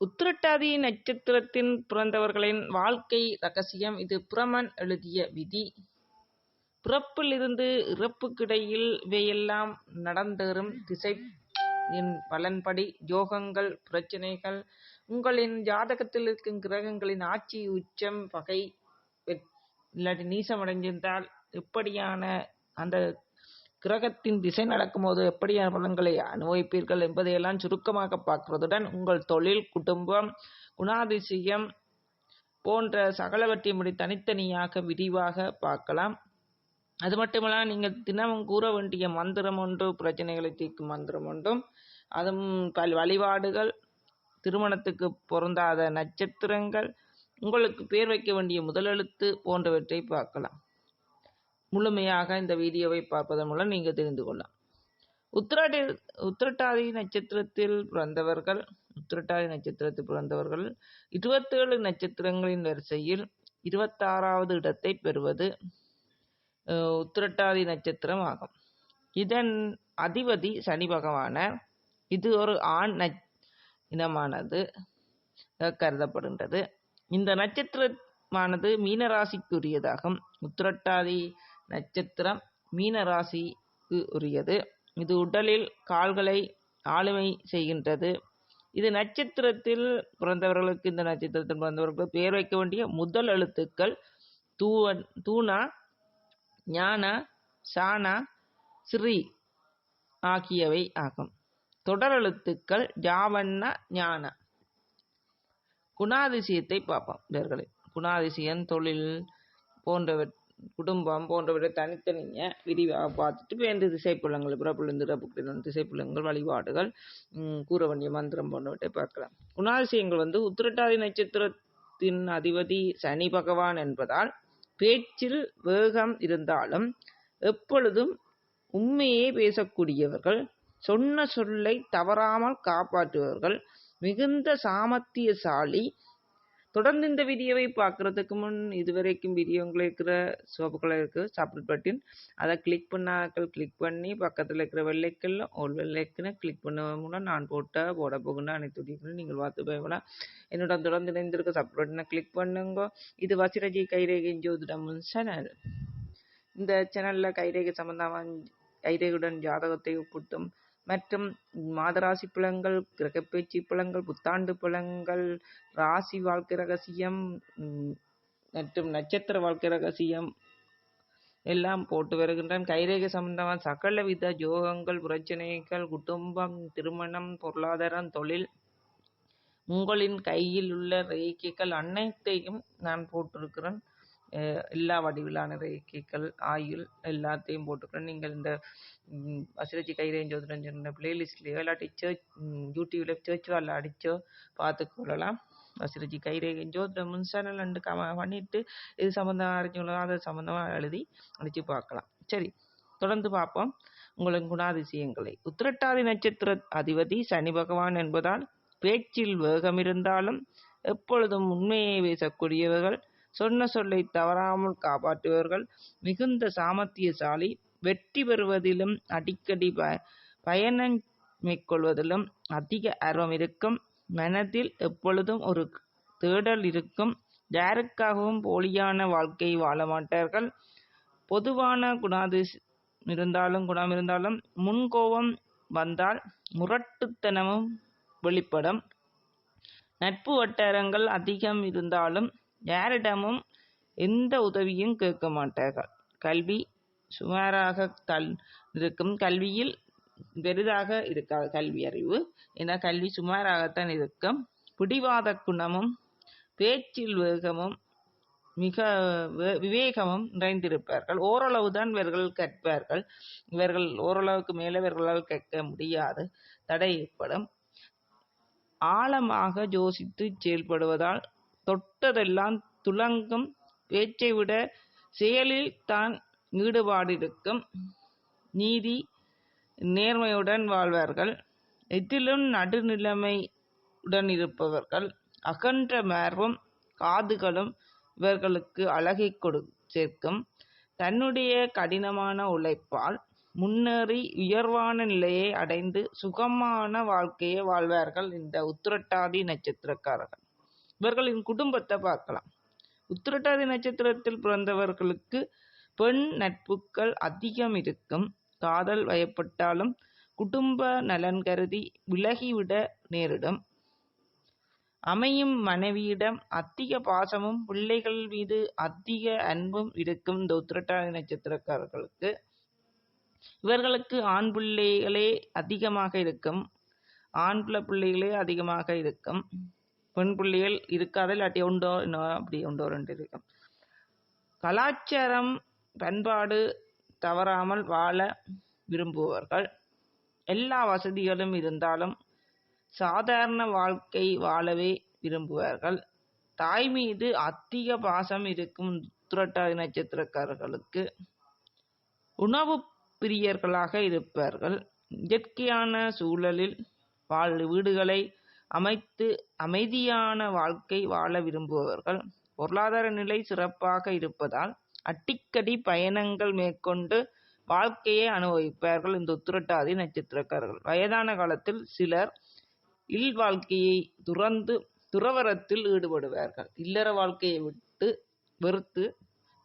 உத்திரட்டாதி நட்சத்திரத்தின் பிறந்தவர்களின் வாழ்க்கை ரகசியம் இது புறமன் எழுதிய விதி. பிறப்பிலிருந்து இறப்புக்கிடையில் இவையெல்லாம் நடந்தேறும் திசையின் பலன்படி யோகங்கள் பிரச்சனைகள் உங்களின் ஜாதகத்தில் இருக்கும் கிரகங்களின் ஆட்சி உச்சம் பகை இல்லாட்டி நீசமடைஞ்சிருந்தால் எப்படியான அந்த கிரகத்தின் திசை நடக்கும்போது எப்படியான பலன்களை அனுபவிப்பீர்கள் என்பதையெல்லாம் சுருக்கமாக பார்க்கிறதுடன் உங்கள் தொழில் குடும்பம் குணாதிசயம் போன்ற சகலவற்றையும் முடி தனித்தனியாக விரிவாக பார்க்கலாம். அது மட்டுமல்ல நீங்கள் தினமும் கூற வேண்டிய மந்திரம் ஒன்று பிரச்சனைகளை தீர்க்கும் மந்திரம் ஒன்றும் அதுவும் கல் வழிபாடுகள் திருமணத்துக்கு பொருந்தாத நட்சத்திரங்கள் உங்களுக்கு பேர் வைக்க வேண்டிய முதலெழுத்து போன்றவற்றை பார்க்கலாம். முழுமையாக இந்த வீடியோவை பார்ப்பதன் மூலம் நீங்கள் தெரிந்து கொள்ளலாம். உத்திராடி உத்திரட்டாதி நட்சத்திரத்தில் பிறந்தவர்கள் உத்திரட்டாதி நட்சத்திரத்தில் பிறந்தவர்கள் இருபத்தேழு நட்சத்திரங்களின் வரிசையில் இருபத்தாறாவது இடத்தை பெறுவது உத்திரட்டாதி நட்சத்திரம் ஆகும். இதன் அதிபதி சனி பகவான. இது ஒரு ஆண் ந இனமானது கருதப்படுகின்றது. இந்த நட்சத்திரமானது மீனராசிக்குரியதாகும். உத்திரட்டாதி நட்சத்திரம் மீன ராசிக்கு உரியது. இது உடலில் கால்களை ஆளுமை செய்கின்றது. இது நட்சத்திரத்தில் பிறந்தவர்களுக்கு இந்த நட்சத்திரத்தில் பிறந்தவர்களுக்கு பெயர் வைக்க வேண்டிய முதல் எழுத்துக்கள். தூவன் தூணா ஞான சானா ஸ்ரீ ஆகியவை ஆகும். தொடர் எழுத்துக்கள் ஜாவண்ண ஞான. குணாதிசயத்தை பார்ப்போம். இவர்களை குணாதிசயம் தொழில் போன்றவற்றை குடும்பம் போன்றவற்றை தனித்தனிய விரிவாக பார்த்துட்டு வேண்டு திசைப்புலங்கள் பிறப்புலேருந்து இறப்புகளின் திசைப்புலங்கள் வழிபாடுகள் கூற வேண்டிய மந்திரம் போன்றவற்றை பார்க்கலாம். குணாதிசயங்கள் வந்து உத்திரட்டாதி நட்சத்திரத்தின் அதிபதி சனி பகவான் என்பதால் பேச்சில் வேகம் இருந்தாலும் எப்பொழுதும் உண்மையே பேசக்கூடியவர்கள் சொன்ன சொல்லை தவறாமல் காப்பாற்றுபவர்கள் மிகுந்த சாமர்த்தியசாலி தொடர்ந்து இந்த வீடியோவை பார்க்குறதுக்கு முன் இதுவரைக்கும் வீடியோங்களில் இருக்கிற சோப்புக்கள் இருக்கிற சப்ரேட் பட்டின் அதை கிளிக் பண்ணாக்கள் கிளிக் பண்ணி பக்கத்தில் இருக்கிற வெள்ளைக்கல்ல ஒரு வெள்ளைக்குன்னு கிளிக் பண்ண மூலம் நான் போட்ட போட போகுன்னு அனைத்து வீடியோக்களும் நீங்கள் பார்த்து பயப்படலாம் என்னோட தொடர்ந்து இணைந்திருக்க சப்ரேட் பட்டனை கிளிக் பண்ணுங்க. இது வசிரஜி கைரேகை ஜோதிடம் சேனல் இந்த சேனலில் கைரேகை சம்பந்தமான கைரேகையுடன் ஜாதகத்தை ஒப்பிட்டும் மற்றும் மாதராசி பழங்கள் கிரகப்பேச்சு பழங்கள் புத்தாண்டு பழங்கள் ராசி வாழ்க்கை ரகசியம் மற்றும் நட்சத்திர வாழ்க்கை ரகசியம் எல்லாம் போட்டு வருகின்றன. கைரேகை சம்பந்தமான சகல வித யோகங்கள் பிரச்சனைகள் குடும்பம் திருமணம் பொருளாதாரம் தொழில் உங்களின் கையில் உள்ள ரேகைகள் அனைத்தையும் நான் போட்டிருக்கிறேன். எல்லா வடிவிலான ரேகைகள் ஆயுள் எல்லாத்தையும் போட்டுக்கிறேன். நீங்கள் இந்த கை கைரேஞ்ச் ஜோதிடம் சொன்ன பிளேலிஸ்ட்லேயோ இல்லாட்டி சர்ச் யூடியூப்பில் சர்ச் வரல அடித்தோ பார்த்துக்கொள்ளலாம் வசிரஜி கைரேகை ஜோதிடம் முன்சானல் ரெண்டு கம பண்ணிவிட்டு இது சம்மந்தமாக அடிச்சுங்களோ அது சம்மந்தமாக எழுதி அடித்து பார்க்கலாம். சரி தொடர்ந்து பார்ப்போம். உங்களின் குணாதிசயங்களை. உத்திரட்டாதி நட்சத்திர அதிபதி சனி பகவான் என்பதால் பேச்சில் வேகம் இருந்தாலும் எப்பொழுதும் உண்மையை பேசக்கூடியவர்கள் சொன்ன சொல்லை தவறாமல் காப்பாற்றுபவர்கள் மிகுந்த சாமர்த்தியசாலி வெற்றி பெறுவதிலும் அடிக்கடி ப பயணம் மேற்கொள்வதிலும் அதிக ஆர்வம் இருக்கும். மனதில் எப்பொழுதும் ஒரு தேடல் இருக்கும். யாருக்காகவும் போலியான வாழ்க்கை வாழ மாட்டார்கள். பொதுவான குணாதிஸ் இருந்தாலும் குணம் இருந்தாலும் முன்கோபம் வந்தால் முரட்டுத்தனமும் வெளிப்படும். நட்பு வட்டாரங்கள் அதிகம் இருந்தாலும் யாரிடமும் எந்த உதவியும் கேட்க மாட்டார்கள். கல்வி சுமாராக தல் இருக்கும் கல்வியில் பெரிதாக இருக்காது கல்வி அறிவு. ஏன்னா கல்வி சுமாராகத்தான் இருக்கும். பிடிவாத குணமும் பேச்சில் வேகமும் மிக விவேகமும் நிறைந்திருப்பார்கள். ஓரளவு தான் இவர்கள் கற்பார்கள் இவர்கள் ஓரளவுக்கு மேலே இவர்களால் கற்க முடியாது. தடை ஏற்படும். ஆழமாக யோசித்து செயல்படுவதால் தொட்டதெல்லாம் துலங்கும் பேச்சை விட செயலில் தான் ஈடுபாடிருக்கும். நீதி நேர்மையுடன் வாழ்வார்கள். எதிலும் நடுநிலைமையுடன் இருப்பவர்கள் அகன்ற மார்பும் காதுகளும் இவர்களுக்கு அழகை கொடு சேர்க்கும். தன்னுடைய கடினமான உழைப்பால் முன்னேறி உயர்வான நிலையை அடைந்து சுகமான வாழ்க்கையை வாழ்வார்கள் இந்த உத்திரட்டாதி நட்சத்திரக்காரர்கள். இவர்களின் குடும்பத்தை பார்க்கலாம். உத்திரட்டாதி நட்சத்திரத்தில் பிறந்தவர்களுக்கு பெண் நட்புகள் அதிகம் இருக்கும். காதல் வயப்பட்டாலும் குடும்ப நலன் கருதி விலகிவிட நேரிடும். அமையும் மனைவியிடம் அதிக பாசமும் பிள்ளைகள் மீது அதிக அன்பும் இருக்கும் இந்த உத்திரட்டாதி நட்சத்திரக்காரர்களுக்கு. இவர்களுக்கு ஆண் பிள்ளைகளே அதிகமாக இருக்கும். ஆண் பிள்ளை பிள்ளைகளே அதிகமாக இருக்கும். பெண் பிள்ளைகள் இருக்காது இல்லாட்டி உண்டோ இன்னும் அப்படி உண்டோ ரெண்டு இருக்கும் கலாச்சாரம் பண்பாடு தவறாமல் வாழ விரும்புபவர்கள். எல்லா வசதிகளும் இருந்தாலும் சாதாரண வாழ்க்கை வாழவே விரும்புவார்கள். தாய் மீது அதிக பாசம் இருக்கும் துரட்டாதி நட்சத்திரக்காரர்களுக்கு உணவு பிரியர்களாக இருப்பார்கள். இயற்கையான சூழலில் வாழ் வீடுகளை அமைத்து அமைதியான வாழ்க்கை வாழ விரும்புபவர்கள் பொருளாதார நிலை சிறப்பாக இருப்பதால் அடிக்கடி பயணங்கள் மேற்கொண்டு வாழ்க்கையை அனுபவிப்பார்கள் இந்த உத்திரட்டாதி நட்சத்திரக்காரர்கள். வயதான காலத்தில் சிலர் இல் வாழ்க்கையை துறந்து துறவரத்தில் ஈடுபடுவார்கள். இல்லற வாழ்க்கையை விட்டு வெறுத்து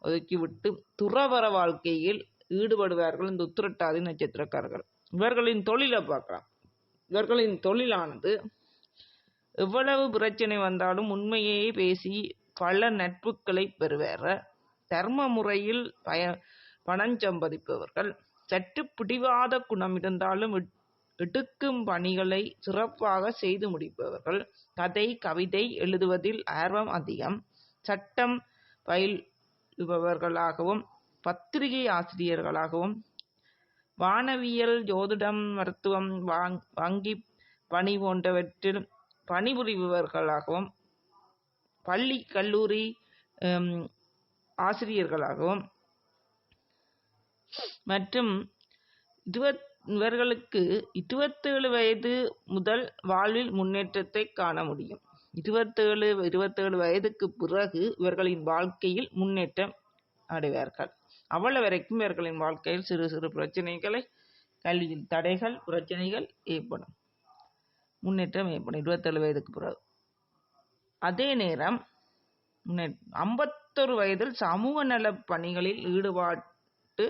ஒதுக்கிவிட்டு துறவர வாழ்க்கையில் ஈடுபடுவார்கள் இந்த உத்திரட்டாதி நட்சத்திரக்காரர்கள். இவர்களின் தொழிலை பார்க்கலாம். இவர்களின் தொழிலானது எவ்வளவு பிரச்சனை வந்தாலும் உண்மையே பேசி பல நட்புகளை பெறுவார். தர்ம முறையில் பய பணம் சம்பாதிப்பவர்கள் சற்று பிடிவாத குணம் இருந்தாலும் இட்- எடுக்கும் பணிகளை சிறப்பாக செய்து முடிப்பவர்கள். கதை கவிதை எழுதுவதில் ஆர்வம் அதிகம். சட்டம் பயில்பவர்களாகவும் பத்திரிகை ஆசிரியர்களாகவும் வானவியல் ஜோதிடம் மருத்துவம் வாங் வங்கி பணி போன்றவற்றில் பணிபுரிபவர்களாகவும் பள்ளி கல்லூரி ஆசிரியர்களாகவும் மற்றும் இருபத் இவர்களுக்கு இருபத்தேழு வயது முதல் வாழ்வில் முன்னேற்றத்தை காண முடியும். இருபத்தேழு இருபத்தேழு வயதுக்கு பிறகு இவர்களின் வாழ்க்கையில் முன்னேற்றம் அடைவார்கள். அவ்வளவு வரைக்கும் இவர்களின் வாழ்க்கையில் சிறு சிறு பிரச்சனைகளை கல்வியில் தடைகள் பிரச்சனைகள் ஏற்படும். முன்னேற்றம் ஏற்படும். இருபத்தேழு வயதுக்கு பிறகு. அதே நேரம் ஐம்பத்தொரு வயதில் சமூக நல பணிகளில் ஈடுபாட்டு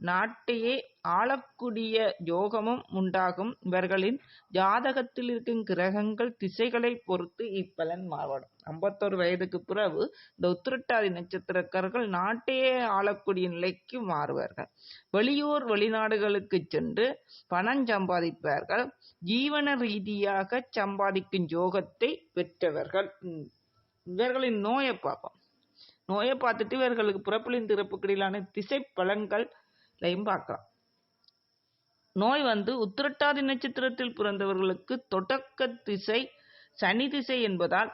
நாட்டையே ஆளக்கூடிய யோகமும் உண்டாகும். இவர்களின் ஜாதகத்தில் இருக்கும் கிரகங்கள் திசைகளை பொறுத்து இப்பலன் மாறுபடும். ஐம்பத்தொரு வயதுக்கு பிறகு இந்த உத்திரட்டாதி நட்சத்திரக்காரர்கள் நாட்டையே ஆளக்கூடிய நிலைக்கு மாறுவார்கள். வெளியூர் வெளிநாடுகளுக்கு சென்று பணம் சம்பாதிப்பார்கள். ஜீவன ரீதியாக சம்பாதிக்கும் யோகத்தை பெற்றவர்கள். இவர்களின் நோயை பார்ப்போம். நோயை பார்த்துட்டு இவர்களுக்கு பிறப்பிலிருந்து இறப்புக்கு இடையிலான திசை பலன்களையும் பார்க்கலாம். நோய் வந்து உத்திரட்டாதி நட்சத்திரத்தில் பிறந்தவர்களுக்கு தொடக்க திசை சனி திசை என்பதால்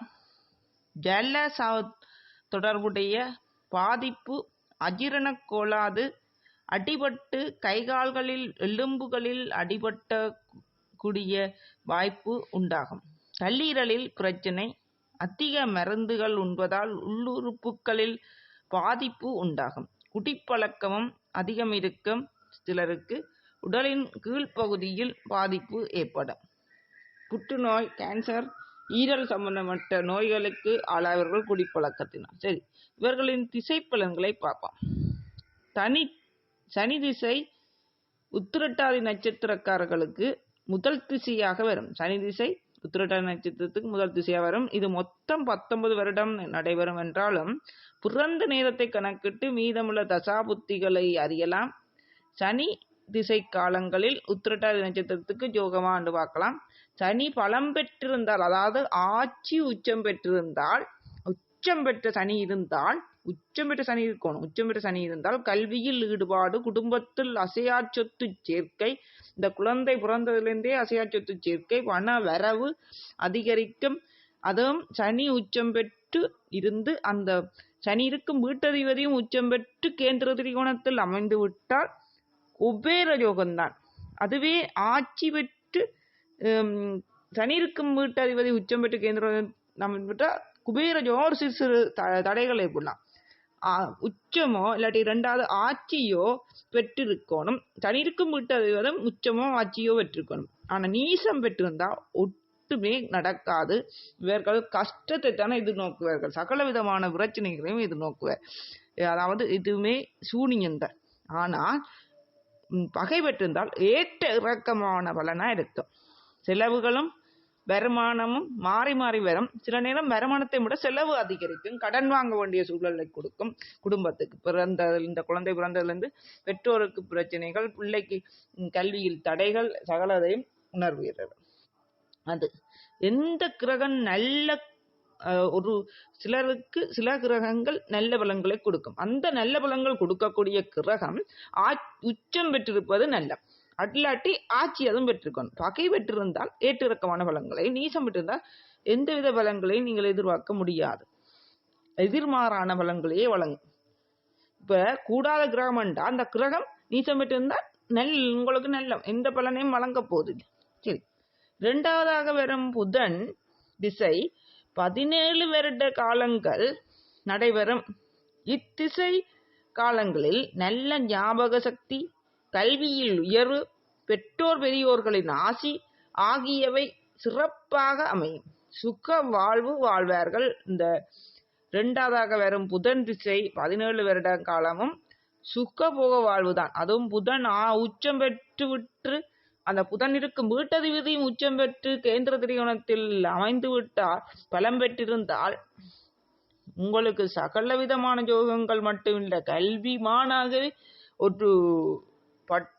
ஜல்ல சா- தொடர்புடைய பாதிப்பு அஜீரணக் கோளாது அடிபட்டு கைகால்களில் எலும்புகளில் அடிபட்ட கூடிய வாய்ப்பு உண்டாகும். கல்லீரலில் பிரச்சனை அதிக மருந்துகள் உண்பதால் உள்ளுறுப்புகளில் பாதிப்பு உண்டாகும். குடிப்பழக்கமும் அதிகம் இருக்கும் சிலருக்கு உடலின் கீழ்ப்பகுதியில் பாதிப்பு ஏற்படும். புற்றுநோய் கேன்சர் ஈரல் சம்பந்தப்பட்ட நோய்களுக்கு ஆளாவர்கள் குடிப்பழக்கத்தினால். சரி இவர்களின் திசை பலன்களை பார்ப்போம். தனி சனி திசை உத்திரட்டாதி நட்சத்திரக்காரர்களுக்கு முதல் திசையாக வரும். சனி திசை உத்திரட்டாதி நட்சத்திரத்துக்கு முதல் திசையாக வரும். இது மொத்தம் பத்தொன்பது வருடம் நடைபெறும் என்றாலும் பிறந்த நேரத்தை கணக்கிட்டு மீதமுள்ள தசாபுத்திகளை அறியலாம். சனி திசை காலங்களில் உத்திரட்டாதி நட்சத்திரத்துக்கு யோகமா என்று பார்க்கலாம். சனி பலம் பெற்றிருந்தால் அதாவது ஆட்சி உச்சம் பெற்றிருந்தால் உச்சம் பெற்ற சனி இருந்தால் உச்சம் பெற்ற சனி இருக்கணும். உச்சம் பெற்ற சனி இருந்தால் கல்வியில் ஈடுபாடு குடும்பத்தில் அசையா சொத்து சேர்க்கை இந்த குழந்தை பிறந்ததிலிருந்தே அசையா சொத்து சேர்க்கை பண வரவு அதிகரிக்கும். அதுவும் சனி உச்சம் பெற்று இருந்து அந்த சனி இருக்கும் வீட்டதிபதியும் உச்சம் பெற்று கேந்திர திரிகோணத்தில் அமைந்து விட்டால் குபேர யோகம்தான் அதுவே ஆட்சி பெற்று ஹம், சனி இருக்கும் வீட்டதிபதி உச்சம் பெற்று கேந்திர நம்ம விட்டால் குபேர யோகம் ஒரு சிறு சிறு த- தடைகள் ஏற்படலாம் உச்சமோ இல்லாட்டி ரெண்டாவது ஆட்சியோ பெற்றிருக்கணும். தனிருக்கும் வீட்டு அதிபரும் உச்சமோ ஆட்சியோ பெற்றிருக்கணும். ஆனால் நீசம் பெற்றிருந்தால் ஒட்டுமே நடக்காது. இவர்கள் கஷ்டத்தை தானே எதிர்நோக்குவார்கள். சகல விதமான பிரச்சனைகளையும் எதிர்நோக்குவார். அதாவது இதுவுமே சூனியந்தான் ஆனால் பகைப்பட்டிருந்தால் பகை பெற்றிருந்தால் ஏற்ற இறக்கமான பலனாக இருக்கும். செலவுகளும் வருமானமும் மாறி மாறி வரும். சில நேரம் வருமானத்தை விட செலவு அதிகரிக்கும். கடன் வாங்க வேண்டிய சூழலை கொடுக்கும். குடும்பத்துக்கு பிறந்த இந்த குழந்தை பிறந்ததுலேருந்து பெற்றோருக்கு பிரச்சனைகள் பிள்ளைக்கு கல்வியில் தடைகள் சகலதையும் உணர்வுகிறது அது எந்த கிரகம் நல்ல ஒரு சிலருக்கு சில கிரகங்கள் நல்ல பலன்களை கொடுக்கும். அந்த நல்ல பலன்கள் கொடுக்கக்கூடிய கிரகம் ஆ- உச்சம் பெற்றிருப்பது நல்ல. அட்லாட்டி ஆட்சி அதுவும் பெற்றிருக்கணும் பகை பெற்றிருந்தால் ஏற்றிறக்கமான பலன்களை நீசம் பெற்றிருந்தால் எந்தவித பலன்களையும் நீங்கள் எதிர்பார்க்க முடியாது. எதிர்மாறான பலன்களையே வழங்கும். இப்ப கூடாத கிரகம்ண்டா அந்த கிரகம் நீசம் பெற்றிருந்தால் நெல் உங்களுக்கு நல்ல எந்த பலனையும் வழங்க போகுது சரி. இரண்டாவதாக வரும் புதன் திசை பதினேழு வருட காலங்கள் நடைபெறும். இத்திசை காலங்களில் நல்ல ஞாபக சக்தி கல்வியில் உயர்வு பெற்றோர் பெரியோர்களின் ஆசி ஆகியவை சிறப்பாக அமையும். சுக வாழ்வு வாழ்வார்கள். இந்த ரெண்டாவதாக வரும் புதன் திசை பதினேழு வருட காலமும் சுக போக வாழ்வுதான். அதுவும் புதன் ஆ உச்சம் பெற்று விட்டு அந்த புதன் இருக்கும் வீட்டதிபதியும் உச்சம் பெற்று கேந்திர திரிகோணத்தில் அமைந்து விட்டால் பலம் பெற்றிருந்தால் உங்களுக்கு சகல விதமான ஜோகங்கள் மட்டுமில்லை கல்விமானாகவே ஒரு பட்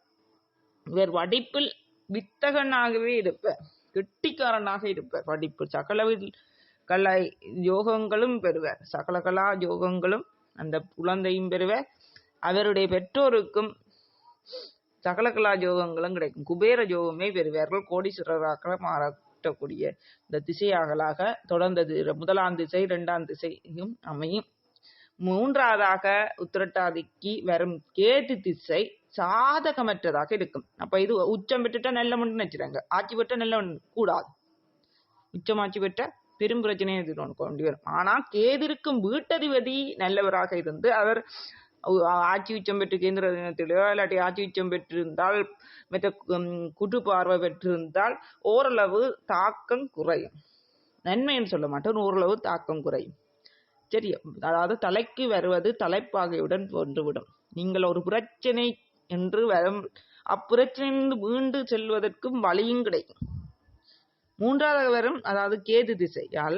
இவர் படிப்பில் வித்தகனாகவே இருப்ப கெட்டிக்காரனாக இருப்பார் படிப்பு. சகல வி- கலை யோகங்களும் பெறுவர். சகல கலா யோகங்களும் அந்த குழந்தையும் பெறுவர். அவருடைய பெற்றோருக்கும் சகல கலா கிடைக்கும். குபேர ஜோகமே பெறுவார்கள். கோடீஸ்வரராக மாறக்கூடிய இந்த திசையாகலாக தொடர்ந்தது. முதலாம் திசை இரண்டாம் திசையும் அமையும். மூன்றாவதாக உத்திரட்டாதிக்கு வரும் கேது திசை சாதகமற்றதாக இருக்கும். அப்ப இது உச்சம் பெற்றுட்டா நல்ல ஒன்று நினைச்சிட்டாங்க ஆட்சி பெற்ற நல்ல ஒன்று கூடாது. உச்சம் ஆட்சி பெற்ற பெரும் பிரச்சனையை எதிர்கொண்டு கொண்டு வரும். ஆனா கேதிருக்கும் வீட்டதிபதி நல்லவராக இருந்து அவர் ஆட்சி உச்சம் பெற்று கேந்திர தினத்திலோ இல்லாட்டி ஆட்சி உச்சம் பெற்றிருந்தால் மற்ற குற்று பார்வை பெற்றிருந்தால் ஓரளவு தாக்கம் குறையும். நன்மைன்னு சொல்ல மாட்டோம். ஓரளவு தாக்கம் குறையும். சரி அதாவது தலைக்கு வருவது தலைப்பாகையுடன் போன்றுவிடும் நீங்கள் ஒரு பிரச்சனை என்று வரும் அப்பிரச்சனையிலிருந்து மீண்டு செல்வதற்கும் வழியும் கிடைக்கும். மூன்றாவது வரும் அதாவது கேது திசையால்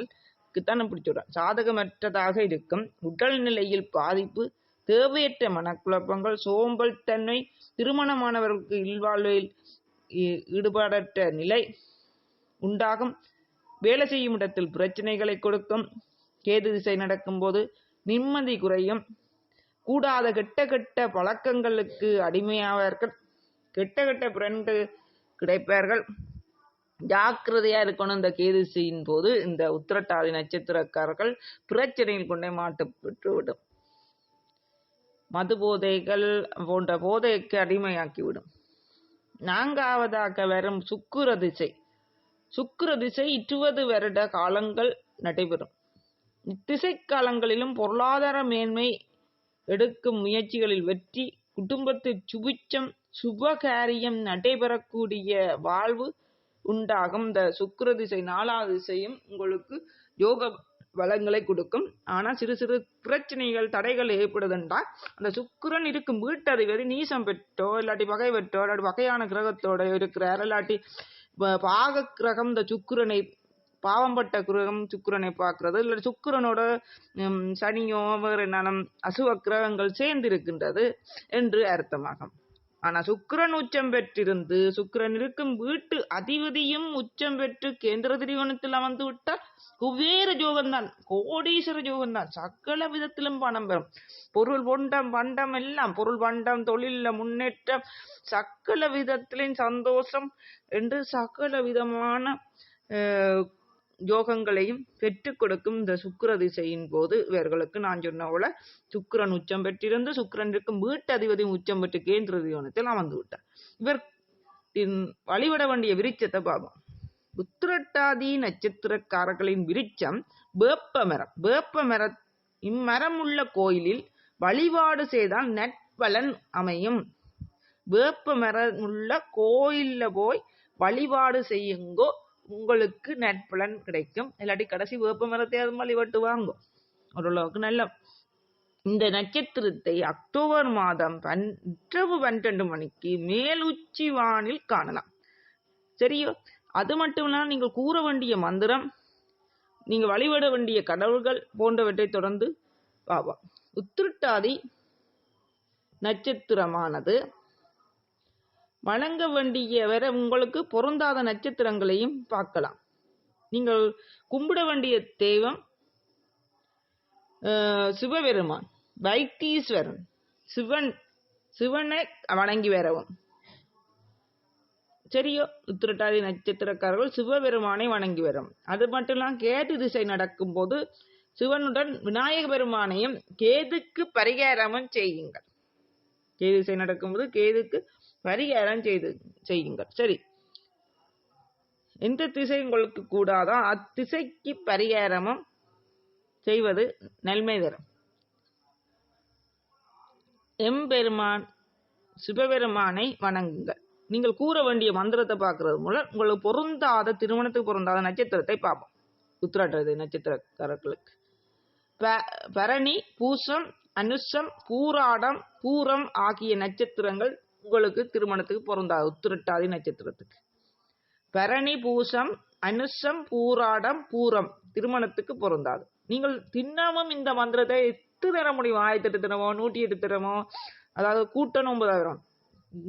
தான் பிடிச்சுடும் சாதகமற்றதாக இருக்கும். உடல் நிலையில் பாதிப்பு தேவையற்ற மனக்குழப்பங்கள் சோம்பல் தன்மை திருமணமானவர்களுக்கு இல்வாழ்வில் ஈடுபாடற்ற நிலை உண்டாகும். வேலை செய்யும் இடத்தில் பிரச்சனைகளை கொடுக்கும். கேது திசை நடக்கும்போது நிம்மதி குறையும். கூடாத கெட்ட கெட்ட பழக்கங்களுக்கு அடிமையாவார்கள். கெட்ட கெட்ட ஃப்ரெண்டு கிடைப்பார்கள். ஜாக்கிரதையா இருக்கணும் இந்த கேது செய்யும் போது. இந்த உத்திரட்டாதி நட்சத்திரக்காரர்கள் பிரச்சனையில் கொண்டே மாட்டப்பட்டு மது போதைகள் போன்ற போதைக்கு அடிமையாக்கிவிடும். நான்காவதாக வரும் சுக்குர திசை. சுக்குர திசை இருபது வருட காலங்கள் நடைபெறும். இத்திசை காலங்களிலும் பொருளாதார மேன்மை எடுக்கும் முயற்சிகளில் வெற்றி குடும்பத்தில் சுபிச்சம் சுபகாரியம் நடைபெறக்கூடிய வாழ்வு உண்டாகும். இந்த சுக்கர திசை நாலாவது திசையும் உங்களுக்கு யோக வளங்களை கொடுக்கும். ஆனால் சிறு சிறு பிரச்சனைகள் தடைகள் ஏற்படுதுண்டா அந்த சுக்கரன் இருக்கும் வீட்டதிபதி நீசம் பெற்றோ இல்லாட்டி பகை பெற்றோ இல்லாட்டி வகையான கிரகத்தோட இருக்கிறார். இல்லாட்டி ப- பாக கிரகம் இந்த சுக்கரனை பாவம்பட்ட கிரகம் சுக்கிரனை பார்க்கறது. இல்லை சுக்கிரனோட சனியோ வேறு என்னென்ன அசுவ கிரகங்கள் சேர்ந்து இருக்கின்றது என்று அர்த்தமாகும். ஆனா சுக்கிரன் உச்சம் பெற்றிருந்து சுக்கிரன் இருக்கும் வீட்டு அதிபதியும் உச்சம் பெற்று கேந்திர திரிகோணத்தில் அமர்ந்து விட்டால் குபேர ஜோகம்தான் கோடீஸ்வர ஜோகம்தான் சகல விதத்திலும் பணம் பெறும். பொருள் பொண்டம் பண்டம் எல்லாம் பொருள் பண்டம் தொழில முன்னேற்றம் சகல விதத்திலும் சந்தோஷம் என்று சகல விதமான அஹ், யோகங்களையும் பெற்றுக் கொடுக்கும் இந்த சுக்கர திசையின் போது இவர்களுக்கு நான் சொன்ன போல சுக்கரன் உச்சம் பெற்றிருந்து சுக்கிரன் இருக்கும் வீட்டு அதிபதியும் உச்சம் பெற்று கேந்திர தியோனத்தில் அமர்ந்து விட்டார். இவர் வழிபட வேண்டிய விருட்சத்தை பார்ப்போம். உத்திரட்டாதி நட்சத்திரக்காரர்களின் விரிச்சம் வேப்ப மரம். வேப்ப மர இம்மரம் உள்ள கோயிலில் வழிபாடு செய்தால் நட்பலன் அமையும். வேப்ப மரம் உள்ள கோயில்ல போய் வழிபாடு செய்யுங்கோ உங்களுக்கு நற்பலன் கிடைக்கும். இல்லாட்டி கடைசி வேப்ப மரத்தையாவது வழிபட்டு வாங்கும் ஓரளவுக்கு நல்ல. இந்த நட்சத்திரத்தை அக்டோபர் மாதம் பன் இரவு பன்னிரண்டு மணிக்கு மேலுச்சி வானில் காணலாம். சரியோ? அது மட்டும் இல்லாமல் நீங்கள் கூற வேண்டிய மந்திரம் நீங்கள் வழிபட வேண்டிய கடவுள்கள் போன்றவற்றை தொடர்ந்து பாபா உத்திருட்டாதி நட்சத்திரமானது வணங்க வேண்டிய வர உங்களுக்கு பொருந்தாத நட்சத்திரங்களையும் பார்க்கலாம். நீங்கள் கும்பிட வேண்டிய தெய்வம் சிவபெருமான் வைத்தீஸ்வரன் சிவன் சிவனை வணங்கி வரவும். சரியோ? உத்திரட்டாதி நட்சத்திரக்காரர்கள் சிவபெருமானை வணங்கி வரும். அது மட்டும் இல்லாமல் கேது திசை நடக்கும்போது சிவனுடன் விநாயக பெருமானையும் கேதுக்கு பரிகாரமும் செய்யுங்கள். கேது திசை நடக்கும்போது கேதுக்கு பரிகாரம் செய்து செய்யுங்கள். சரி. எந்த திசை உங்களுக்கு கூடாதோ? அத்திசைக்கு பரிகாரமும் செய்வது நன்மை தரும். எம்பெருமான் சிவபெருமானை வணங்குங்கள். நீங்கள் கூற வேண்டிய மந்திரத்தை பார்க்கறது மூலம் உங்களுக்கு பொருந்தாத திருமணத்துக்கு பொருந்தாத நட்சத்திரத்தை பார்ப்போம். உத்திராட்டது நட்சத்திரக்காரர்களுக்கு. ப- பரணி பூசம் அனுஷம் பூராடம் பூரம் ஆகிய நட்சத்திரங்கள் உங்களுக்கு திருமணத்துக்கு பொருந்தாது உத்திரட்டாதி நட்சத்திரத்துக்கு. பரணி பூசம் அனுஷம் பூராடம் பூரம் திருமணத்துக்கு பொருந்தாது. நீங்கள் தினமும் இந்த மந்திரத்தை எட்டு தர முடியும். ஆயிரத்தி எட்டு தினமோ நூற்றி எட்டு தினமோ அதாவது கூட்டணும் ஒன்பதாயிரம்.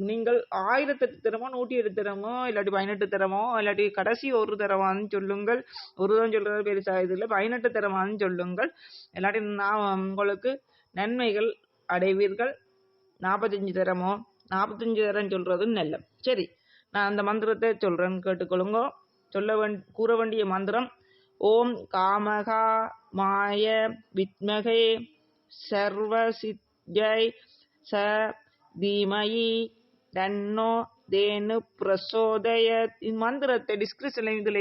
நீங்கள் ஆயிரத்தி எட்டு தினமோ நூற்றி எட்டு தினமோ இல்லாட்டி பதினெட்டு தினமோ இல்லாட்டி கடைசி ஒரு தரமான்னு சொல்லுங்கள். ஒரு தான் சொல்றது பெருசா இது இல்லை. பதினெட்டு திறமான்னு சொல்லுங்கள். இல்லாட்டி நான் உங்களுக்கு நன்மைகள் அடைவீர்கள். நாற்பத்தஞ்சு தரமோ நாற்பத்தஞ்சாயிரம் தரம் நல்ல. சரி நான் அந்த மந்திரத்தை சொல்றேன் கேட்டுக்கொள்ளுங்க. சொல்ல வேண் கூற வேண்டிய மந்திரம் ஓம் காமகா மாய வித்மகே சர்வசித்யை ச தீமயி தன்னோ தேனு பிரசோதய மந்திரத்தை டிஸ்கிரிப்ஷன்ல இதுல